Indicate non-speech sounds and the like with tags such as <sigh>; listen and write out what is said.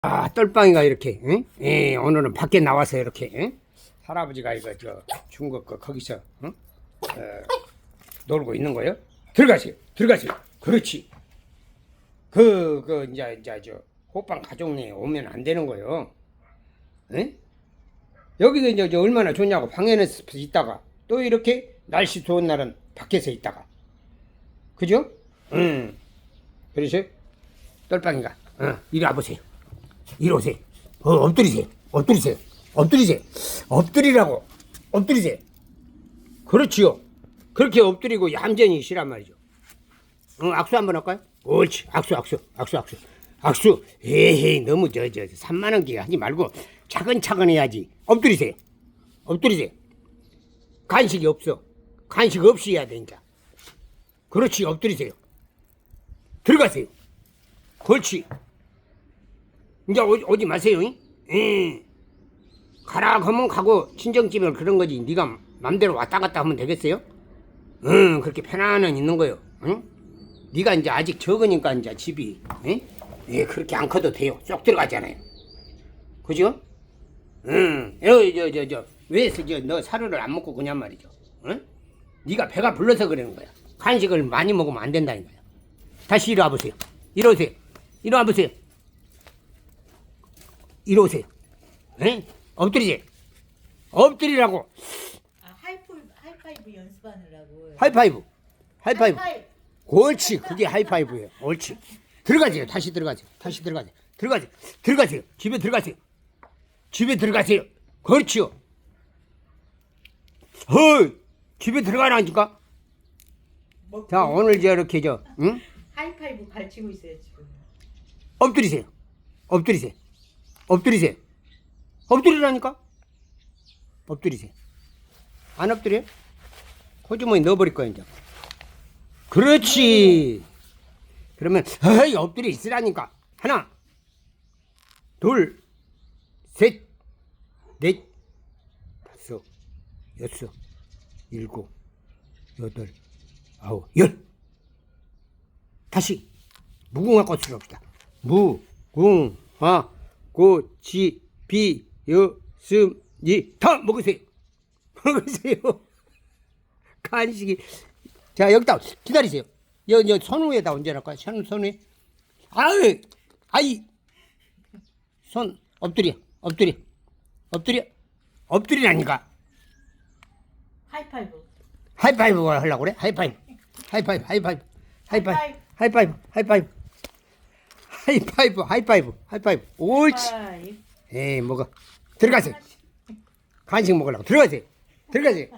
아, 똘빵이가 이렇게, 응? 예, 오늘은 밖에 나와서 이렇게, 응? 할아버지가 이거, 저, 중국 거, 거기서, 응? 어, 놀고 있는 거요? 들어가세요. 들어가세요. 그렇지. 그, 그, 이제, 이제, 저, 호빵 가족네 오면 안 되는 거요. 응? 여기서 이제, 저 얼마나 좋냐고, 방에는 있다가, 또 이렇게 날씨 좋은 날은 밖에서 있다가. 그죠? 응. 그러죠? 똘빵이가, 어, 이리 와보세요. 이리 오세요. 어, 엎드리세요. 엎드리세요. 엎드리세요. 엎드리라고. 엎드리세요. 그렇지요. 그렇게 엎드리고 얌전히 쉬란 말이죠. 응, 악수 한번 할까요? 옳지. 악수, 악수, 악수, 악수. 악수. 에헤이, 너무 저, 저, 산만한 게 하지 말고 차근차근 해야지. 엎드리세요. 엎드리세요. 간식이 없어. 간식 없이 해야 되니까. 그렇지. 엎드리세요. 들어가세요. 그렇지. 이제 오지, 오지 마세요. 잉? 예. 가라 하면 가고 친정집은 그런 거지. 네가 맘대로 왔다 갔다 하면 되겠어요? 응, 그렇게 편안한 있는 거요. 응? 네가 이제 아직 적으니까 이제 집이, 예? 예, 그렇게 안 커도 돼요. 쏙 들어가잖아요. 그죠? 응, 여, 저, 저, 저, 왜, 저, 너 사료를 안 먹고 그냥 말이죠. 응? 네가 배가 불러서 그러는 거야. 간식을 많이 먹으면 안 된다는 거야. 다시 일어나 보세요. 일어나세요. 일어나 보세요. 이리 오세요. 에? 엎드리지. 엎드리라고. 아 하이프 하이파이브 연습하느라고. 하이파이브. 하이파이브. 하이파이브. 옳지. 그게 하이파이브예요. 옳지. 들어가세요. 다시 들어가세요. 다시 들어가세요. 들어가세요. 들어가세요. 집에 들어가세요. 집에 들어가세요. 그렇지요. 헐. 집에 들어가라니까. 뭐, 자, 오늘 저 이렇게 저, 응? 하이파이브 가르치고 있어요 지금. 엎드리세요. 엎드리세요. 엎드리세요. 엎드리라니까? 엎드리세요. 안 엎드려? 호주머니 넣어버릴 거야, 이제. 그렇지. 그러면, 에이, 엎드려 있으라니까. 하나, 둘, 셋, 넷, 다섯, 여섯, 일곱, 여덟, 아홉, 열. 다시. 무궁화 꽃으로 합시다. 무 궁 화 꽃이 피었으니 다 먹으세요. <laughs> 먹으세요. 간식이 자 여기다 기다리세요. 여여 손위에다 얹어놓을까요? 손 손위. 아이 아이 손 엎드려 엎드려 엎드려 엎드리라니까. 하이파이브. 하이파이브를 하려고 그래? 하이파이브. 하이파이브, 하이파이브, 하이파이브, 하이파이브, 하이파이브. 하이파이브, 하이파이브, 하이파이브. 옳지. 에이, 먹어. 들어가세요. 간식 먹으려고. 들어가세요. 들어가세요.